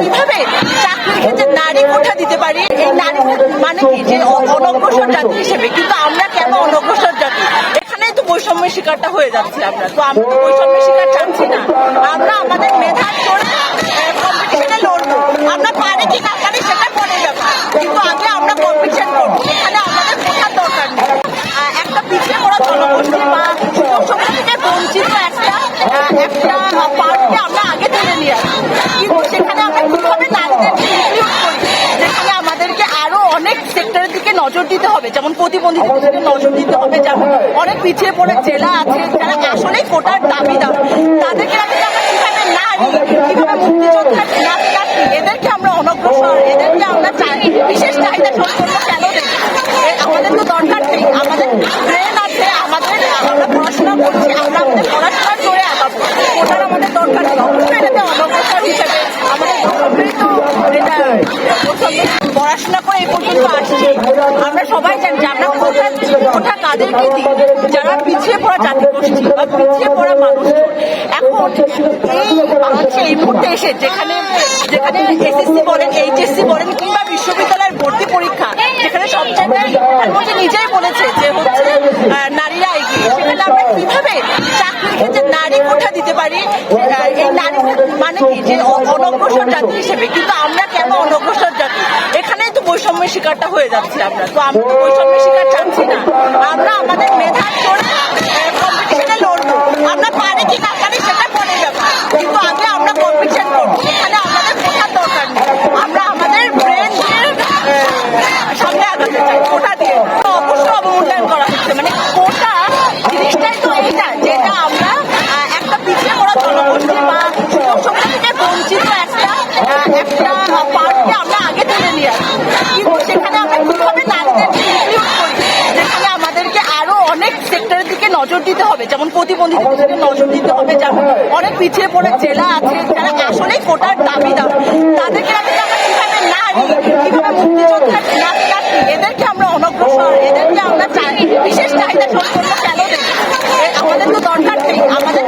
কীভাবে চাকরির ক্ষেত্রে নারী কোঠা দিতে পারি? এই নারী মানে কি? যে অনগ্রসর জাতি হিসেবে। কিন্তু আমরা কেন অনগ্রসর জাতি? এখানেই তো বৈষম্যের শিকারটা হয়ে যাচ্ছে আমরা। তো আমরা তো বৈষম্যের শিকার চাচ্ছি না আমরা আমাদের মেধার জোরে কম্পিটিশনে লড়বো আমরা পারি কি না পারি সেটা পরে ব্যাপার কিন্তু আগে আমরা কম্পিটিশন করব এখানে আমাদের কোঠার দরকার নেই আহ, একটা পিছিয়ে পড়া জনগোষ্ঠী বা সুযোগ সুবিধা থেকে বঞ্চিত একটা আহ, একটা পার্টকে আমরা আগে তুলে নিয়ে আসব কিন্তু সেখানে আমরা কীভাবে নারীদেরকে ইনক্লুড করি যেখানে আমাদেরকে আরও অনেক সেক্টরের দিকে নজর দিতে হবে, যেমন প্রতিবন্ধীদের দিকে নজর দিতে হবে যেমন অনেক পিছিয়ে পড়ে জেলা আছে, যারা আসলেই কোটার তাদেরকে কীভাবে মুক্তিযোদ্ধা নারী নারী এদেরকে আমরা এদেরকে আমরা বিশেষ কেন আমাদের তো দরকার নেই করে ওটার আমাদের দরকার নেই পড়াশোনা করে এই পর্যন্ত আসছি। আমরা সবাই জানি যে আমরা কোথা কাদেরকে দিই। যারা পিছিয়ে পড়া জাতিগোষ্ঠী বা পিছিয়ে পড়া মানুষ। এখন এই বাংলাদেশে এই মুহূর্তে এসে যেখানে যেখানে এসএসসি বলেন, এইচএসসি বলেন কিংবা বিশ্ববিদ্যালয়ের ভর্তি পরীক্ষা, যেখানে সব জায়গায় নিজেই বলেছে যে হচ্ছে নারীরা এগিয়ে সেখানে আমরা কীভাবে চাকরির ক্ষেত্রে নারী কোঠা দিতে পারি? এই নারী মানে কি? যে অনগ্রসর জাতি হিসেবে। কিন্তু আমরা কেন অনগ্রসর জাতি বৈষম্যের শিকারটা হয়ে যাচ্ছে আমরা তো আমরা তো বৈষম্যের শিকার যেমন প্রতিবন্ধীদের নজর দিতে হবে যেমন অনেক পিছিয়ে পড়ে জেলা আছে, যারা আসলেই কোটার দাবিদার তাদেরকে আমি কীভাবে নারী কীভাবে মুক্তিযোদ্ধার এদেরকে আমরা অনগ্রসর, এদেরকে আমরা চাই। বিশেষ চাহিদা সম্পন্ন কেন আমাদের তো দরকার নেই, আমাদের